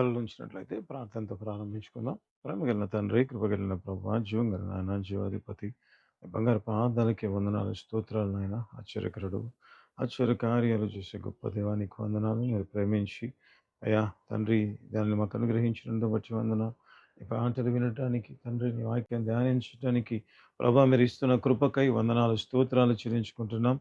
తలలుంచినట్లయితే ప్రార్థనతో ప్రారంభించుకుందాం. ప్రేమగలిగిన తండ్రి, కృపగలిగిన ప్రభువా, జీవం గల నాయన, జీవాధిపతి, బంగారు పాదాలకి వందనాలు, స్తోత్రాలు నాయన. ఆశ్చర్యకరుడు, ఆశ్చర్య కార్యాలు చేసే గొప్ప దేవానికి వందనాలు. మీరు ప్రేమించి అయ్యా తండ్రి దానిని మాకు అనుగ్రహించినందుకు బట్టి వందనాలు. ఈ పాటలు వినటానికి తండ్రి నీ వాక్యం ధ్యానించడానికి ప్రభా మీరు ఇస్తున్న కృపకై వందనాలు, స్తోత్రాలు చెల్లించుకుంటున్నాం.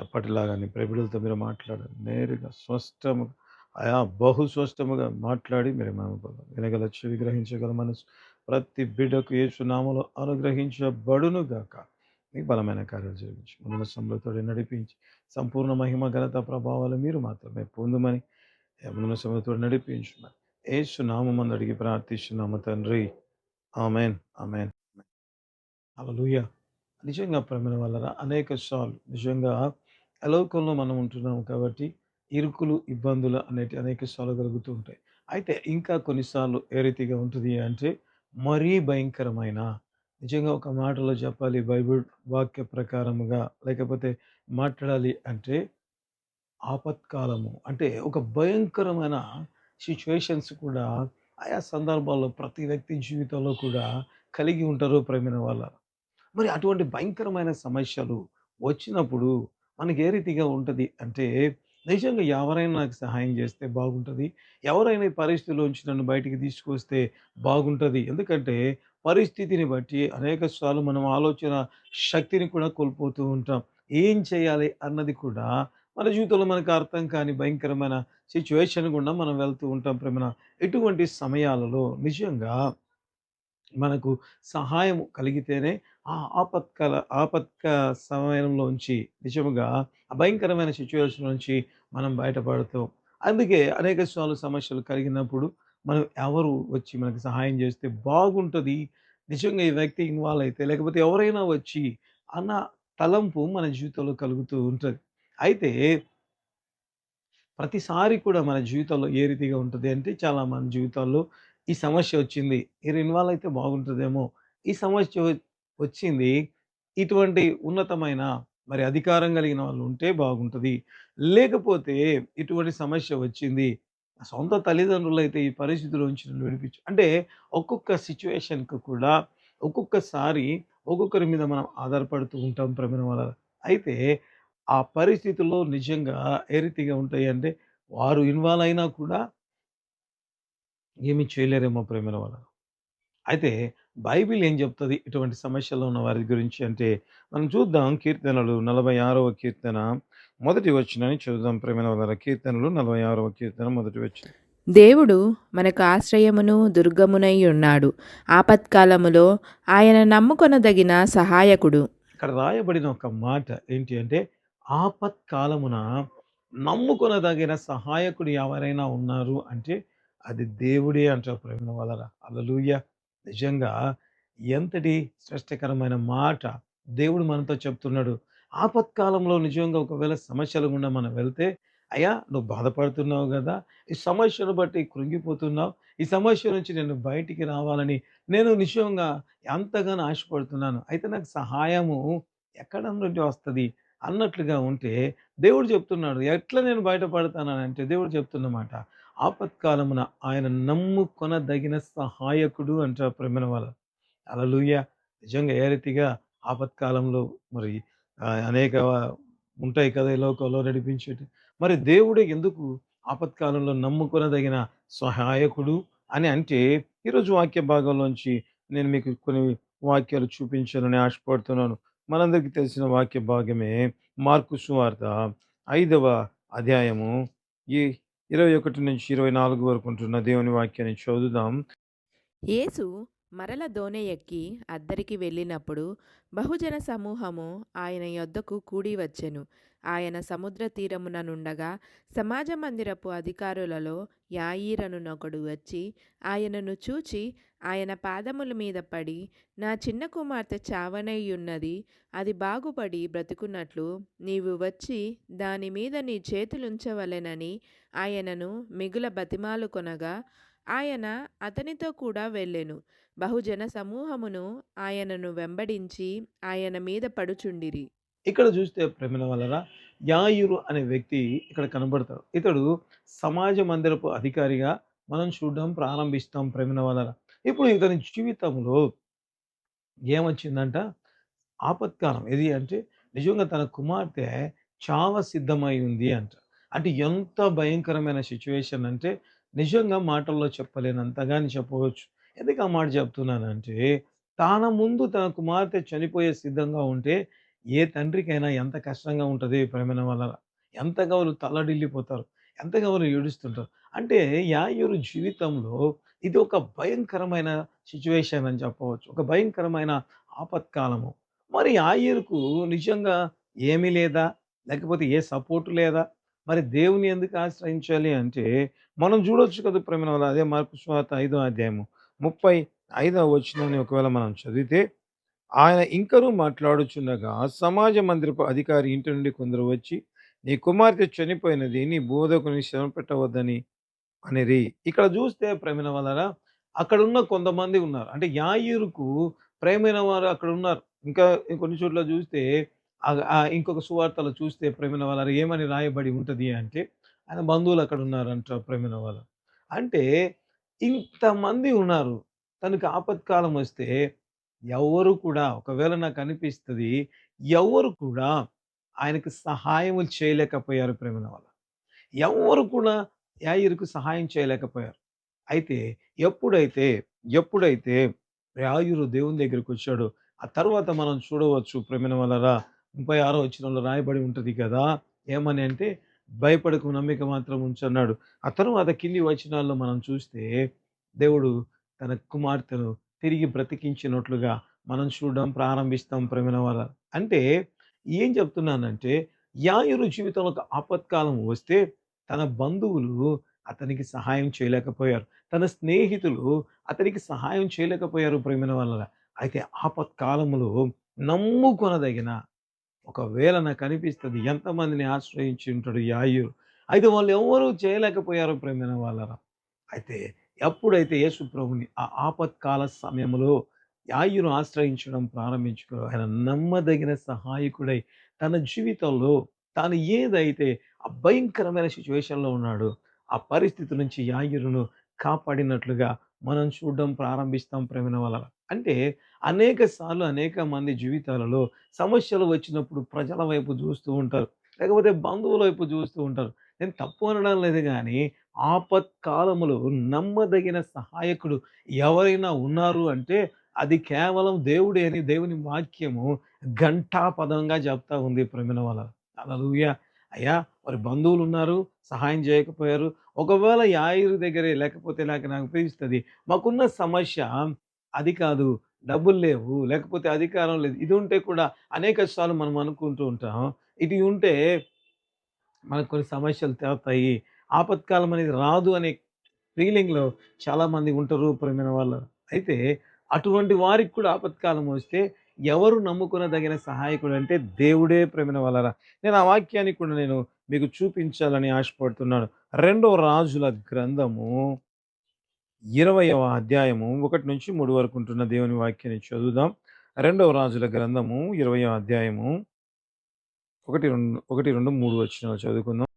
ఎప్పటిలాగా నీ మీరు మాట్లాడారు నేరుగా స్పష్టము ఆయా బహు స్పష్టముగా మాట్లాడి మీరు మేము వినగల చెవి గ్రహించగల మనసు. ప్రతి బిడ్డకు యేసు నామములో అనుగ్రహించబడును గాక. నీ బలమైన కార్యాలు జరిగించి. మన నడిపించి. సంపూర్ణ మహిమ ఘనత ప్రభావాలు మీరు మాత్రమే పొందుమని మన సమృద్ధుడు నడిపించమని యేసు నామమందు అడిగి ప్రార్థిస్తున్నాము తండ్రి. Amen amen. అలలుయ నిజంగా ప్రమిన వల్ల అనేక సార్లు నిజంగా అలోకంలో మనం ఉంటున్నాం కాబట్టి ఇరుకులు ఇబ్బందులు అనేటి అనేక సార్లు కలుగుతూ ఉంటాయి. అయితే ఇంకా కొన్నిసార్లు ఏ రీతిగా ఉంటుంది అంటే మరీ భయంకరమైన నిజంగా ఒక మాటలో చెప్పాలి బైబిల్ వాక్య ప్రకారముగా లేకపోతే మాట్లాడాలి అంటే ఆపత్కాలము. అంటే ఒక భయంకరమైన సిచ్యువేషన్స్ కూడా ఆయా సందర్భాల్లో ప్రతి వ్యక్తి జీవితంలో కూడా కలిగి ఉంటారు ప్రేమైన వాళ్ళ. మరి అటువంటి భయంకరమైన సమస్యలు వచ్చినప్పుడు మనకి ఏ రీతిగా ఉంటుంది అంటే నిజంగా ఎవరైనా నాకు సహాయం చేస్తే బాగుంటుంది. ఎవరైనా ఈ పరిస్థితిలోంచి నన్ను బయటికి తీసుకొస్తే బాగుంటుంది. ఎందుకంటే పరిస్థితిని బట్టి అనేక సార్లు మనం ఆలోచన శక్తిని కూడా కోల్పోతూ ఉంటాం. ఏం చేయాలి అన్నది కూడా మన జీవితంలో మనకు అర్థం కాని భయంకరమైన సిచ్యువేషన్ గుండా మనం వెళ్తూ ఉంటాం. ప్రేమ ఎటువంటి సమయాలలో నిజంగా మనకు సహాయం కలిగితేనే ఆ ఆపత్కాల ఆపత్క సమయంలోంచి నిజముగా అభయంకరమైన భయంకరమైన సిచ్యువేషన్ నుంచి మనం బయటపడతాం. అందుకే అనేక సార్లు సమస్యలు కలిగినప్పుడు మనం ఎవరు వచ్చి మనకు సహాయం చేస్తే బాగుంటుంది నిజంగా ఈ వ్యక్తి ఇన్వాల్వ్ అయితే లేకపోతే ఎవరైనా వచ్చి అన్న తలంపు మన జీవితంలో కలుగుతూ ఉంటుంది. అయితే ప్రతిసారి కూడా మన జీవితంలో ఏ రీతిగా ఉంటుంది అంటే చాలా మన జీవితాల్లో ఈ సమస్య వచ్చింది మీరు ఇన్వాల్వ్ అయితే బాగుంటుందేమో. ఈ సమస్య వచ్చింది. ఇటువంటి ఉన్నతమైన మరి అధికారం కలిగిన వాళ్ళు ఉంటే బాగుంటుంది. లేకపోతే ఇటువంటి సమస్య వచ్చింది సొంత తల్లిదండ్రులు అయితే ఈ పరిస్థితిలోంచి నన్ను విడిపించు అంటే ఒక్కొక్క సిచ్యువేషన్కి కూడా ఒక్కొక్కసారి ఒక్కొక్కరి మీద మనం ఆధారపడుతూ ఉంటాం ప్రమేణ వల్ల. అయితే ఆ పరిస్థితుల్లో నిజంగా ఏ రీతిగా ఉంటాయి అంటే వారు ఇన్వాల్వ్ అయినా కూడా ఏమీ చేయలేరేమో ప్రేమల వల్ల అయితే బైబిల్ ఏం చెప్తుంది? ఇటువంటి సమస్యలో ఉన్న వారి గురించి అంటే మనం చూద్దాం కీర్తనలు నలభై ఆరవ కీర్తన మొదటి వచ్చినని చూద్దాం ప్రేమల వల్ల కీర్తనలు నలభై ఆరవ కీర్తన మొదటి వచ్చిన దేవుడు మనకు ఆశ్రయమును దుర్గమునై ఉన్నాడు. ఆపత్కాలములో ఆయన నమ్ముకొనదగిన సహాయకుడు. ఇక్కడ రాయబడిన ఒక మాట ఏంటి అంటే ఆపత్కాలమున నమ్ముకొనదగిన సహాయకుడు ఎవరైనా ఉన్నారు అంటే అది దేవుడే అంటారు ప్రేమ వలన అలలుయ నిజంగా ఎంతటి శ్రేష్టకరమైన మాట దేవుడు మనతో చెప్తున్నాడు. ఆపత్కాలంలో నిజంగా ఒకవేళ సమస్యల గుండా మనం వెళ్తే అయ్యా నువ్వు బాధపడుతున్నావు కదా ఈ సమస్యను బట్టి కృంగిపోతున్నావు ఈ సమస్య నుంచి నేను బయటికి రావాలని నేను నిజంగా ఎంతగానో ఆశపడుతున్నాను. అయితే నాకు సహాయము ఎక్కడ నుండి వస్తుంది అన్నట్లుగా ఉంటే దేవుడు చెప్తున్నాడు. ఎట్లా నేను బయటపడతానని అంటే దేవుడు చెప్తున్నమాట. ఆపత్కాలమున ఆయన నమ్ముకొనదగిన సహాయకుడు అంటారు ప్రేమన వాళ్ళ అలలుయ నిజంగా ఏ రీతిగా ఆపత్కాలంలో మరి అనేక ఉంటాయి కదా ఈ లోకంలో నడిపించేటి. మరి దేవుడే ఎందుకు ఆపత్కాలంలో నమ్ముకొనదగిన సహాయకుడు అని అంటే ఈరోజు వాక్య భాగంలోంచి నేను మీకు కొన్ని వాక్యాలు చూపించాలని ఆశపడుతున్నాను. మనందరికీ తెలిసిన వాక్య భాగమే మార్కు సువార్త ఐదవ అధ్యాయము ఈ ఇరవై ఒకటి నుంచి ఇరవై నాలుగు వరకు ఉంటున్న దేవుని వాక్యాన్ని చదువుదాం. యేసు మరల దోనె ఎక్కి అద్దరికి వెళ్ళినప్పుడు బహుజన సమూహము ఆయన యొద్దకు కూడి వచ్చెను. ఆయన సముద్ర తీరమున నుండగా సమాజ మందిరపు అధికారులలో యాయీరనునొకడు వచ్చి ఆయనను చూచి ఆయన పాదముల మీద పడి నా చిన్న కుమార్తె చావనయ్యున్నది అది బాగుపడి బ్రతుకున్నట్లు నీవు వచ్చి దాని మీద నీ చేతులుంచవలెనని ఆయనను మిగుల బతిమాలు కొనగా ఆయన అతనితో కూడా వెళ్ళెను. బహుజన సమూహమును ఆయనను వెంబడించి ఆయన మీద పడుచుండిరి. ఇక్కడ చూస్తే ప్రేమల వలన యాయురు అనే వ్యక్తి ఇక్కడ కనబడతాడు. ఇతడు సమాజ మందిరపు అధికారిగా మనం చూడడం ప్రారంభిస్తాం ప్రేమిన వలన. ఇప్పుడు ఇతని జీవితంలో ఏమొచ్చిందంట? ఆపత్కాలం. ఏది అంటే నిజంగా తన కుమార్తె చావ సిద్ధమై ఉంది అంట. అంటే ఎంత భయంకరమైన సిచ్యువేషన్ అంటే నిజంగా మాటల్లో చెప్పలేనంతగా అని చెప్పవచ్చు. ఎందుకు ఆ మాట చెప్తున్నానంటే తన ముందు తన కుమార్తె చనిపోయే సిద్ధంగా ఉంటే ఏ తండ్రికైనా ఎంత కష్టంగా ఉంటుంది ప్రేమైన వల్ల ఎంత గౌలు తల్లడిల్లిపోతారు ఎంతగా గౌలు ఏడుస్తుంటారు. అంటే యాయూరు జీవితంలో ఇది ఒక భయంకరమైన సిచ్యువేషన్ అని చెప్పవచ్చు. ఒక భయంకరమైన ఆపత్కాలము. మరి యాయూరుకు నిజంగా ఏమీ లేదా? లేకపోతే ఏ సపోర్టు లేదా? మరి దేవుని ఎందుకు ఆశ్రయించాలి అంటే మనం చూడొచ్చు కదా ప్రేమ వల్ల అదే మార్పు స్వాత ఐదో అధ్యాయము ముప్పై ఐదవ వచనాన్ని ఒకవేళ మనం చదివితే ఆయన ఇంకనూ మాట్లాడుచుండగా సమాజ మందిరపు అధికారి ఇంటి నుండి కొందరు వచ్చి నీ కుమార్తె చనిపోయినది నీ బోధకుని శ్రమ పెట్టవద్దని అనేది ఇక్కడ చూస్తే ప్రేమిన వాళ్ళరా అక్కడ ఉన్న కొంతమంది ఉన్నారు. అంటే యాయూరుకు ప్రేమైన వారు అక్కడ ఉన్నారు ఇంకా కొన్ని చోట్ల చూస్తే ఇంకొక సువార్తలు చూస్తే ప్రేమిన వాళ్ళ ఏమని రాయబడి ఉంటుంది అంటే ఆయన బంధువులు అక్కడ ఉన్నారంట ప్రేమిన వాళ్ళు అంటే ఇంతమంది ఉన్నారు. తనకు ఆపత్కాలం వస్తే ఎవరు కూడా ఒకవేళ నాకు అనిపిస్తుంది ఎవరు కూడా ఆయనకు సహాయములు చేయలేకపోయారు ప్రేమల వల్ల. ఎవరు కూడా యాయిరుకు సహాయం చేయలేకపోయారు. అయితే ఎప్పుడైతే ఎప్పుడైతే యాయురు దేవుని దగ్గరికి వచ్చాడో ఆ తర్వాత మనం చూడవచ్చు ప్రేమిన వలరా ముప్పై ఆరో వచ్చినంలో రాయబడి ఉంటుంది కదా ఏమని అంటే భయపడకు నమ్మిక మాత్రం ఉంచన్నాడు. ఆ తర్వాత కింది వచనాల్లో మనం చూస్తే దేవుడు తన కుమార్తెను తిరిగి బ్రతికించినట్లుగా మనం చూడడం ప్రారంభిస్తాం ప్రేమిన వాళ్ళ అంటే ఏం చెప్తున్నానంటే యాయురు జీవితంలో ఒక ఆపత్కాలం వస్తే తన బంధువులు అతనికి సహాయం చేయలేకపోయారు. తన స్నేహితులు అతనికి సహాయం చేయలేకపోయారు ప్రేమిన వల్ల. అయితే ఆపత్కాలంలో నమ్ముకొనదగిన ఒకవేళ నాకు అనిపిస్తుంది ఎంతమందిని ఆశ్రయించి ఉంటాడు యాయురు. అయితే వాళ్ళు ఎవరూ చేయలేకపోయారు ప్రేమిన వాళ్ళరా అయితే ఎప్పుడైతే యేసు ప్రభుని ఆ ఆపత్కాల సమయంలో యాయును ఆశ్రయించడం ప్రారంభించుకో ఆయన నమ్మదగిన సహాయకుడై తన జీవితంలో తాను ఏదైతే ఆ భయంకరమైన సిచ్యువేషన్లో ఉన్నాడో ఆ పరిస్థితి నుంచి యాయురును కాపాడినట్లుగా మనం చూడడం ప్రారంభిస్తాం ప్రేమిన వల్ల అంటే అనేక సార్లు అనేక మంది జీవితాలలో సమస్యలు వచ్చినప్పుడు ప్రజల వైపు చూస్తూ ఉంటారు. లేకపోతే బంధువుల వైపు చూస్తూ ఉంటారు. నేను తప్పు అనడం లేదు కానీ ఆపత్కాలములో నమ్మదగిన సహాయకుడు ఎవరైనా ఉన్నారు అంటే అది కేవలం దేవుడే అని దేవుని వాక్యము ఘంటాపదంగా చెప్తా ఉంది ప్రమిన వల్ల. అలా అయ్యా వారి బంధువులు ఉన్నారు సహాయం చేయకపోయారు. ఒకవేళ యాయిరు దగ్గరే లేకపోతే లేక నాకు అనిపిస్తుంది మాకున్న సమస్య అది కాదు డబ్బులు లేవు లేకపోతే అధికారం లేదు. ఇది ఉంటే కూడా అనేక సార్లు మనం అనుకుంటూ ఉంటాం. ఇది ఉంటే మనకు కొన్ని సమస్యలు తేతాయి ఆపత్కాలం అనేది రాదు అనే ఫీలింగ్లో చాలామంది ఉంటారు ప్రేమైన వాళ్ళు. అయితే అటువంటి వారికి కూడా ఆపత్కాలం వస్తే ఎవరు నమ్ముకునదగిన సహాయకుడు అంటే దేవుడే ప్రేమిన వాళ్ళరా. నేను ఆ వాక్యాన్ని కూడా నేను మీకు చూపించాలని ఆశపడుతున్నాను. రెండో రాజుల గ్రంథము ఇరవయవ అధ్యాయము ఒకటి నుంచి మూడు వరకు ఉంటున్న దేవుని వాక్యాన్ని చదువుదాం. రెండవ రాజుల గ్రంథము ఇరవయవ అధ్యాయము ఒకటి రెండు ఒకటి రెండు మూడు వచ్చిన చదువుకుందాం.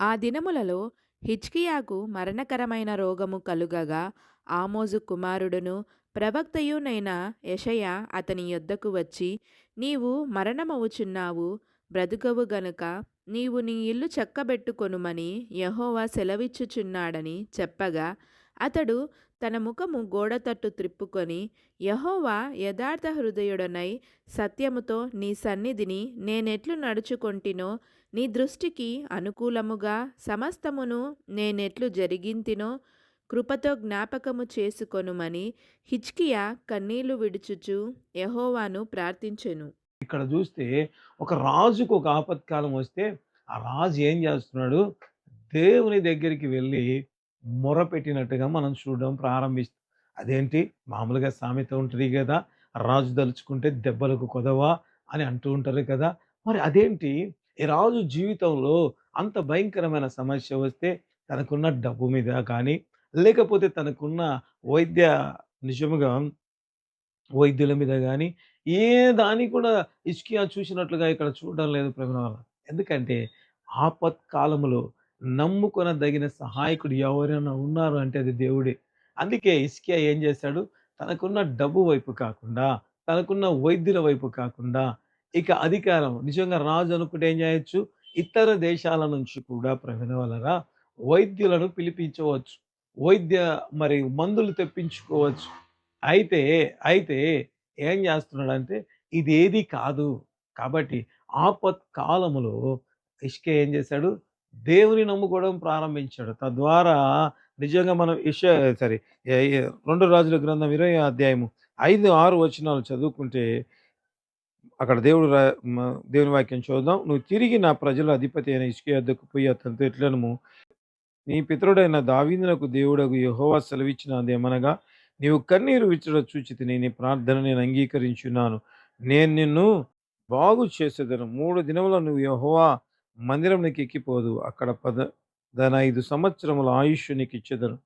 ఆ దినములలో హిజ్కియాకు మరణకరమైన రోగము కలుగగా ఆమోజు కుమారుడును ప్రవక్తయునైన యషయ అతని యొద్దకు వచ్చి నీవు మరణమవుచున్నావు బ్రతుకవు గనుక నీవు నీ ఇల్లు చక్కబెట్టుకొనుమని యహోవా సెలవిచ్చుచున్నాడని చెప్పగా అతడు తన ముఖము గోడతట్టు త్రిప్పుకొని యహోవా యథార్థ హృదయుడనై సత్యముతో నీ సన్నిధిని నేనెట్లు నడుచుకొంటినో నీ దృష్టికి అనుకూలముగా సమస్తమును నేనెట్లు జరిగింతినో కృపతో జ్ఞాపకము చేసుకొనుమని హిచ్కియా కన్నీళ్ళు విడుచుచు యహోవాను ప్రార్థించెను. ఇక్కడ చూస్తే ఒక రాజుకు ఒక ఆపత్కాలం వస్తే ఆ రాజు ఏం చేస్తున్నాడు? దేవుని దగ్గరికి వెళ్ళి మొరపెట్టినట్టుగా మనం చూడడం ప్రారంభిస్తాం అదేంటి? మామూలుగా సామెత ఉంటుంది కదా రాజు దలుచుకుంటే దెబ్బలకు కొదవా అని అంటూ ఉంటారు కదా మరి అదేంటి? ఈ రాజు జీవితంలో అంత భయంకరమైన సమస్య వస్తే తనకున్న డబ్బు మీద కానీ లేకపోతే తనకున్న వైద్య నిజముగా వైద్యుల మీద కానీ ఏ దాని కూడా ఇస్కియా చూసినట్లుగా ఇక్కడ చూడడం లేదు ప్రేమ ఎందుకంటే ఆపత్కాలంలో నమ్ముకొనదగిన సహాయకుడు ఎవరైనా ఉన్నారు అంటే అది దేవుడే. అందుకే ఇస్కియా ఏం చేశాడు? తనకున్న డబ్బు వైపు కాకుండా, తనకున్న వైద్యుల వైపు కాకుండా, ఇక అధికారం నిజంగా రాజు అనుకుంటే ఏం చేయొచ్చు? ఇతర దేశాల నుంచి కూడా ప్రవీణ వలన వైద్యులను పిలిపించవచ్చు. వైద్య మరి మందులు తెప్పించుకోవచ్చు. అయితే, అయితే ఏం చేస్తున్నాడంటే ఇదేది కాదు. కాబట్టి ఆపత్ కాలములో ఇష్కే ఏం చేశాడు? దేవుని నమ్ముకోవడం ప్రారంభించాడు. తద్వారా నిజంగా మనం ఇష సారీ రెండు రాజుల గ్రంథం 20 అధ్యాయము 5, 6 వచనాలు చదువుకుంటే అక్కడ దేవుడు రా దేవుని వాక్యం చూద్దాం. "నువ్వు తిరిగి నా ప్రజల అధిపతి అయిన ఇసుక యొద్దకు పోయి అతనితో ఇట్లనుము, నీ పితరుడైన దావీదునకు దేవుడకు యెహోవా సెలవిచ్చినదేమనగా, నీవు కన్నీరు విచ్చడ చూచితిని. నీ ప్రార్థన నేను అంగీకరించున్నాను. నేను నిన్ను బాగు చేసేదను. మూడు దినముల నువ్వు యెహోవా మందిరంనికి ఎక్కిపోదు అక్కడ పద దనైదు సంవత్సరముల ఆయుష్ నీకు ఇచ్చేదను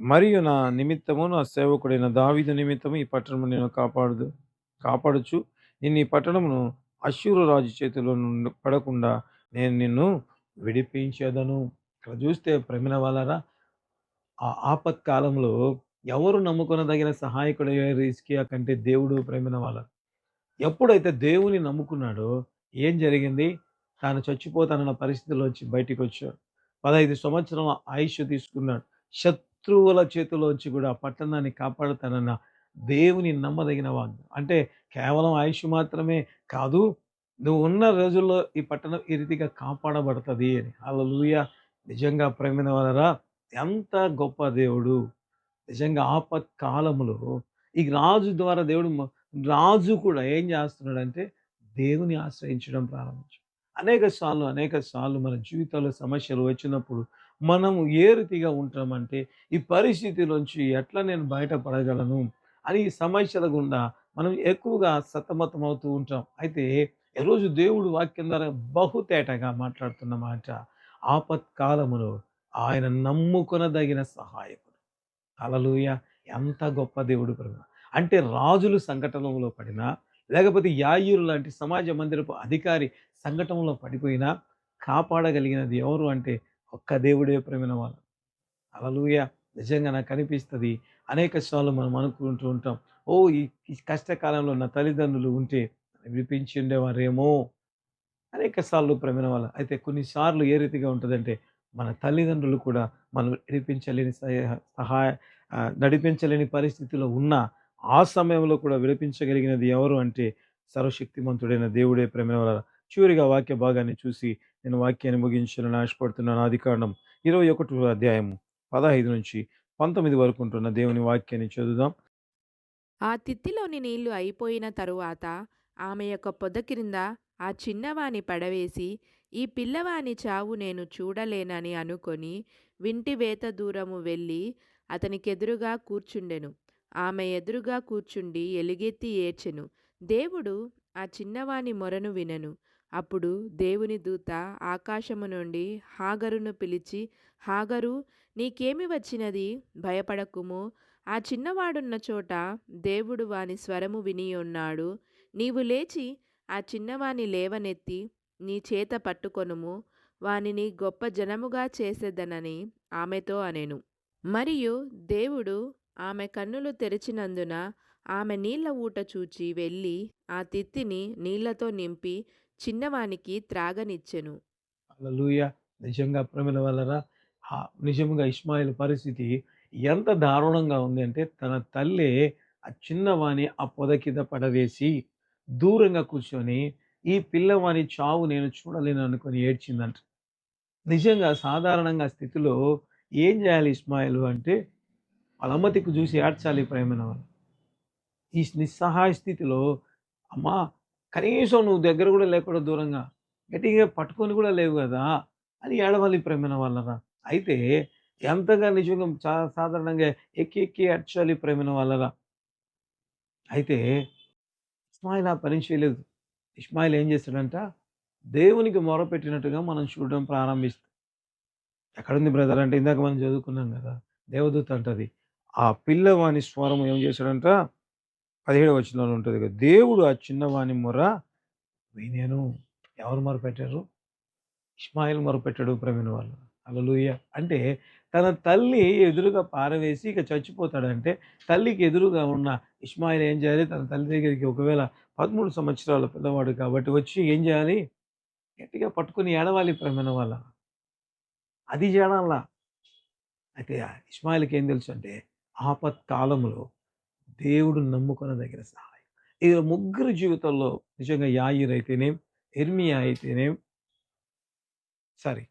మరియు నా నిమిత్తము, నా సేవకుడైన దావీదు నిమిత్తము ఈ పట్టణము నేను కాపాడు కాపాడుచు నేను ఈ పట్టణమును అశ్వరరాజు రాజు చేతిలో నుండి పడకుండా నేను నిన్ను విడిపించేదను ఇక్కడ చూస్తే ప్రమిన వాళ్ళరా ఆ ఆపత్కాలంలో ఎవరు నమ్ముకొనదగిన సహాయకుడు రిస్కియా కంటే దేవుడు ప్రేమైన వాళ్ళ ఎప్పుడైతే దేవుని నమ్ముకున్నాడో ఏం జరిగింది? తాను చచ్చిపోతానన్న పరిస్థితిలో వచ్చి బయటికి వచ్చాడు పదహైదు సంవత్సరాల ఆయుష్ తీసుకున్నాడు. శత్రువుల చేతిలోంచి కూడా ఆ పట్టణాన్ని కాపాడుతానన్న దేవుని నమ్మదగిన వాగ్దానం. అంటే కేవలం ఆయుష్షు మాత్రమే కాదు, నువ్వు ఉన్న రోజుల్లో ఈ పట్టణం ఈ రీతిగా కాపాడబడతది అని. హల్లెలూయా! నిజంగా ప్రేమిన వలరా ఎంత గొప్ప దేవుడు. నిజంగా ఆపత్కాలములో ఈ రాజు ద్వారా దేవుడు రాజు కూడా ఏం చేస్తున్నాడంటే దేవుని ఆశ్రయించడం ప్రారంభించాడు. అనేక సార్లు, అనేక సార్లు మన జీవితంలో సమస్యలు వచ్చినప్పుడు మనము ఏ రీతిగా ఉంటామంటే, ఈ పరిస్థితిలోంచి ఎట్లా నేను బయటపడగలను అని ఈ సమస్యల గుండా మనం ఎక్కువగా సతమతం అవుతూ ఉంటాం. అయితే ఈరోజు దేవుడు వాక్యం ద్వారా బహుతేటగా మాట్లాడుతున్న మాట, ఆపత్కాలములో ఆయన నమ్ముకొనదగిన సహాయకుడు. హల్లెలూయా! ఎంత గొప్ప దేవుడు ప్రభు అంటే రాజులు సంఘటనలో పడినా, లేకపోతే యాయూరు లాంటి సమాజ మందిరపు అధికారి సంఘటనలో పడిపోయినా, కాపాడగలిగినది ఎవరు అంటే ఒక్క దేవుడే ప్రేమిన వాళ్ళు. అలలుయ నిజంగా నాకు కనిపిస్తుంది అనేక సార్లు మనం అనుకుంటూ ఉంటాం. ఓ ఈ కష్టకాలంలో నా తల్లిదండ్రులు ఉంటే విడిపించి ఉండేవారేమో! అనేక సార్లు ప్రేమైన వాళ్ళ. అయితే కొన్నిసార్లు ఏ రీతిగా ఉంటుందంటే మన తల్లిదండ్రులు కూడా మనం విడిపించలేని సహాయ నడిపించలేని పరిస్థితిలో ఉన్న ఆ సమయంలో కూడా విడిపించగలిగినది ఎవరు అంటే సర్వశక్తిమంతుడైన దేవుడే ప్రేమ వల్ల చివరిగా వాక్య భాగాన్ని చూసి నేను వాక్యాన్ని ముగించాలని ఆశపడుతున్నాను. ఆదికాండం 21 అధ్యాయము 15 నుంచి 19 వరకు ఉంటున్న దేవుని వాక్యాన్ని చదువుదాం. ఆ తిత్తిలోని నీళ్ళు అయిపోయిన తరువాత ఆమె యొక్క పొద క్రింద ఆ చిన్నవాని పడవేసి, ఈ పిల్లవాని చావు నేను చూడలేనని అనుకొని వింటివేత దూరము వెళ్ళి అతనికెదురుగా కూర్చుండెను. ఆమె ఎదురుగా కూర్చుండి ఎలుగెత్తి ఏడ్చెను. దేవుడు ఆ చిన్నవాని మొరను వినెను. అప్పుడు దేవుని దూత ఆకాశము నుండి హాగరును పిలిచి, హాగరు నీకేమి వచ్చినది? భయపడకుము. ఆ చిన్నవాడున్న చోట దేవుడు వాని స్వరము వినియున్నాడు. నీవు లేచి ఆ చిన్నవాని లేవనెత్తి నీ చేత పట్టుకొనుము. వానిని గొప్ప జనముగా చేసేదనని ఆమెతో అనెను. మరియు దేవుడు ఆమె కన్నులు తెరిచినందున ఆమె నీళ్ళ ఊట చూచి వెళ్ళి ఆ తిత్తిని నీళ్ళతో నింపి చిన్నవానికి త్రాగనిచ్చెను. నిజంగా ప్రమిల వలరా నిజంగా ఇస్మాయిల్ పరిస్థితి ఎంత దారుణంగా ఉంది అంటే, తన తల్లి ఆ చిన్నవాణి ఆ పొద కింద పడవేసి, దూరంగా కూర్చొని, ఈ పిల్లవాని చావు నేను చూడలేను అనుకుని ఏడ్చిందంట. నిజంగా సాధారణంగా స్థితిలో ఏం చేయాలి ఇస్మాయిల్ అంటే, వాళ్ళ చూసి ఏడ్చాలి ప్రేమైన వాళ్ళు. ఈ నిస్సహాయ స్థితిలో, అమ్మా కనీసం నువ్వు దగ్గర కూడా లేకుండా దూరంగా, గట్టిగా పట్టుకొని కూడా లేవు కదా అని ఏడవాలి ప్రేమైన వాళ్ళరా. అయితే ఎంతగా నిజంగా చాలా సాధారణంగా ఎక్కి ఎక్కి అడ్చాలి ప్రేమిన వాళ్ళరా. అయితే ఇస్మాయిల్ ఆ పని చేయలేదు. ఇస్మాయిల్ ఏం చేశాడంట దేవునికి మొరపెట్టినట్టుగా మనం చూడడం ప్రారంభిస్తాం. ఎక్కడుంది బ్రదర్ అంటే ఇందాక మనం చదువుకున్నాం కదా దేవదూత అంటది. ఆ పిల్లవాని స్వరం ఏం చేశాడంట 17వ వచనంలో ఉంటుంది కదా! దేవుడు ఆ చిన్నవాని మొర వినేను ఎవరు మొరపెట్టారు? ఇస్మాయిల్ మొరపెట్టాడు ప్రేమైన వాళ్ళు. హల్లెలూయ. అంటే తన తల్లి ఎదురుగా పారవేసి ఇక చచ్చిపోతాడంటే తల్లికి ఎదురుగా ఉన్న ఇస్మాయిల్ ఏం చేయాలి? తన తల్లి దగ్గరికి ఒకవేళ 13 సంవత్సరాల పిల్లవాడు కాబట్టి వచ్చి ఏం చేయాలి? గట్టిగా పట్టుకుని ఏడవాలి ప్రియమైన వాళ్ళారా. అది చేయడంలా అయితే ఇస్మాయిల్కి ఏం తెలుసు అంటే ఆపత్కాలంలో దేవుడు నమ్ముకొనదగిన సహాయం. ఇది ముగ్గురు జీవితంలో నిజంగా యాయిర్ అయితేనేం, ఎర్మియా అయితేనేం సారీ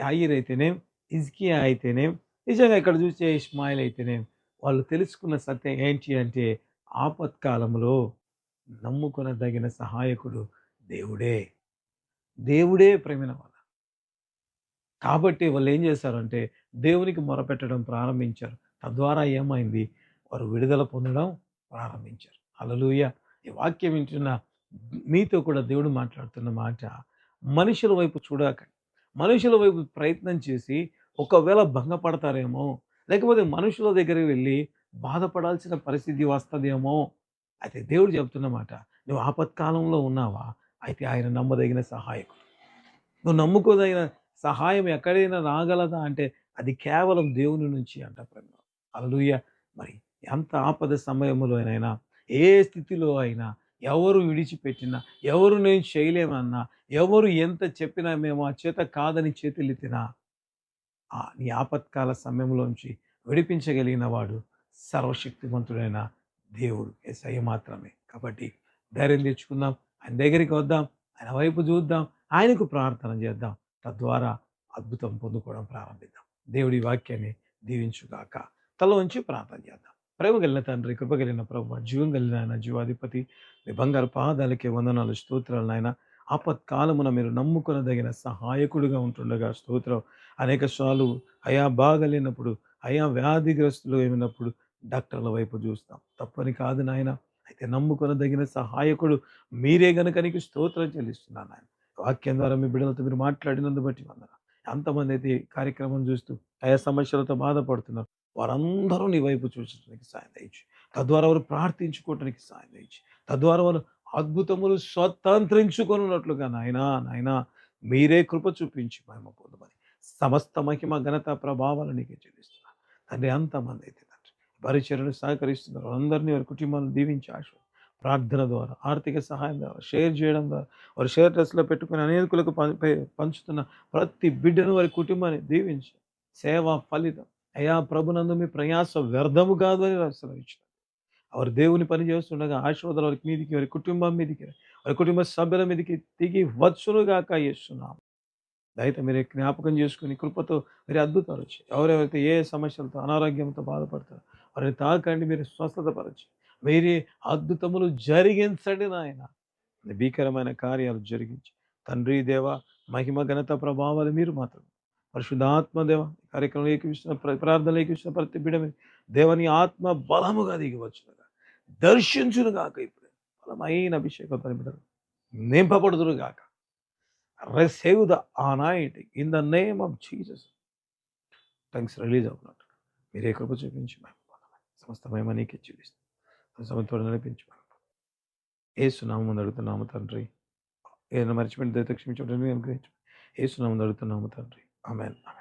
యాయిర్ అయితేనేం, ఇజ్కియా అయితేనేం, నిజంగా ఇక్కడ చూసే ఇస్మాయిల్ అయితేనేం వాళ్ళు తెలుసుకున్న సత్యం ఏంటి అంటే ఆపత్కాలంలో నమ్ముకొనదగిన సహాయకుడు దేవుడే. దేవుడే ప్రేమిన వాళ్ళ. కాబట్టి వాళ్ళు ఏం చేశారంటే దేవునికి మొరపెట్టడం ప్రారంభించారు. తద్వారా ఏమైంది? వారు విడుదల పొందడం ప్రారంభించారు. అలలుయ ఈ వాక్యం వింటున్న మీతో కూడా దేవుడు మాట్లాడుతున్న మాట మనుషుల వైపు చూడకండి. మనుషుల వైపు ప్రయత్నం చేసి ఒకవేళ భంగపడతారేమో, లేకపోతే మనుషుల దగ్గరికి వెళ్ళి బాధపడాల్సిన పరిస్థితి వస్తుందేమో అయితే దేవుడు చెప్తున్నమాట నువ్వు ఆపత్కాలంలో ఉన్నావా? అయితే ఆయన నమ్మదగిన సహాయకుడు. నువ్వు నమ్ముకోదగిన సహాయం ఎక్కడైనా రాగలదా అంటే అది కేవలం దేవుని నుంచి అంట ప్రేమ. హల్లెలూయా! మరి ఎంత ఆపద సమయంలో అయినా ఏ స్థితిలో అయినా, ఎవరు విడిచిపెట్టినా, ఎవరు నేను చేయలేమన్నా, ఎవరు ఎంత చెప్పినా మేము ఆ చేత కాదని చేతులెత్తినా ఆ నీ ఆపత్కాల సమయంలోంచి విడిపించగలిగిన వాడు సర్వశక్తిమంతుడైన దేవుడు ఎస్ఐ మాత్రమే. కాబట్టి ధైర్యం తెచ్చుకుందాం. ఆయన దగ్గరికి వద్దాం. ఆయన వైపు చూద్దాం. ఆయనకు ప్రార్థన చేద్దాం. తద్వారా అద్భుతం పొందుకోవడం ప్రారంభిద్దాం. దేవుడి వాక్యాన్ని దీవించుగాక. తల ఉంచి ప్రార్థన చేద్దాం. ప్రేమ కలిగిన తండ్రి, కృప కలిగిన ప్రభు జీవం కలిగిన ఆయన జీవాధిపతి, మీ బంగారు పాదాలకే వందనాలు, స్తోత్రాలు నాయన. ఆపత్కాలమున మీరు నమ్ముకొనదగిన సహాయకుడిగా ఉంటుండగా స్తోత్రం. అనేక సార్లు అయా బాగలేనప్పుడు, అయా వ్యాధిగ్రస్తులు ఏమైనప్పుడు డాక్టర్ల వైపు చూస్తాం. తప్పని కాదు నాయన. అయితే నమ్ముకొనదగిన సహాయకుడు మీరే గనుక నీకు స్తోత్రం చెల్లిస్తున్నాను నాయన. వాక్యం ద్వారా మీ బిడ్డలతో మీరు మాట్లాడినందు బట్టి వందన ఎంతమంది అయితే కార్యక్రమం చూస్తూ ఆయా సమస్యలతో బాధపడుతున్నారు వారందరూ నీ వైపు చూసడానికి సాయం దయచి తద్వారా వారు ప్రార్థించుకోవటానికి సాయం దయచి తద్వారా వారు అద్భుతములు స్వతంత్రించుకొనున్నట్లుగా నాయనా నాయనా మీరే కృప చూపించి మహిమ పొందమని సమస్త మహిమ ఘనత ప్రభావాలు నీకే చెల్లిస్తున్నారు తండ్రి అంతమంది అయితే తండ్రి పరిచయలు సహకరిస్తున్నారు. అందరినీ వారి కుటుంబాలను దీవించి ఆశ ప్రార్థన ద్వారా ఆర్థిక సహాయం ద్వారా షేర్ చేయడం ద్వారా వారి షేర్ డ్రెస్లో పెట్టుకుని అనేకులకు పం- పంచుతున్న ప్రతి బిడ్డను వారి కుటుంబాన్ని దీవించి. సేవా ఫలితం. అయా ప్రభునందు మీ ప్రయాస వ్యర్థము కాదు అని రాసిన వారు దేవుని పని చేస్తుండగా ఆశీర్వాదాలు వారికి మీదికి వారి కుటుంబం మీదికి వారి కుటుంబ సభ్యుల మీదికి దిగి వచ్చునుగాక చేస్తున్నాం దయతో మీరు జ్ఞాపకం చేసుకుని కృపతో మీరు అద్భుతాలు వచ్చి ఎవరెవరైతే ఏ సమస్యలతో అనారోగ్యంతో బాధపడతారో వారిని తాకండి మీరు స్వస్థత పరచి మీరే అద్భుతములు జరిగించండి నాయన భీకరమైన కార్యాలు జరిగించి తండ్రి దేవ మహిమ ఘనత ప్రభావాలు మీరు మాత్రం పరిశుద్ధాత్మ దేవ ఈ ఏకీవిస్తున్న ప్ర- ప్రార్థనలు ఏకీవిస్తున్న ప్రతి బిడ్డ దేవని ఆత్మ బలముగా దిగివచ్చు దర్శించును గాక ఇప్పుడు. బలమైన అభిషేకం పని నింపబడుదురు గాక. Receive the anointing in the name of Jesus thanks release అవుతున్నట్టు మీరే కృప చూపించి మేము సమస్త మహిమ నీకే చూపిస్తాం. సమతోడు నడిపించి ఏ సునామం అడుగుతున్నాము తండ్రి. ఏదైనా మర్చిపోయిన దయతో క్షమించడం అనుగ్రహించు ఏ సునామం అడుగుతున్నాము తండ్రి. ఆమె ఆమె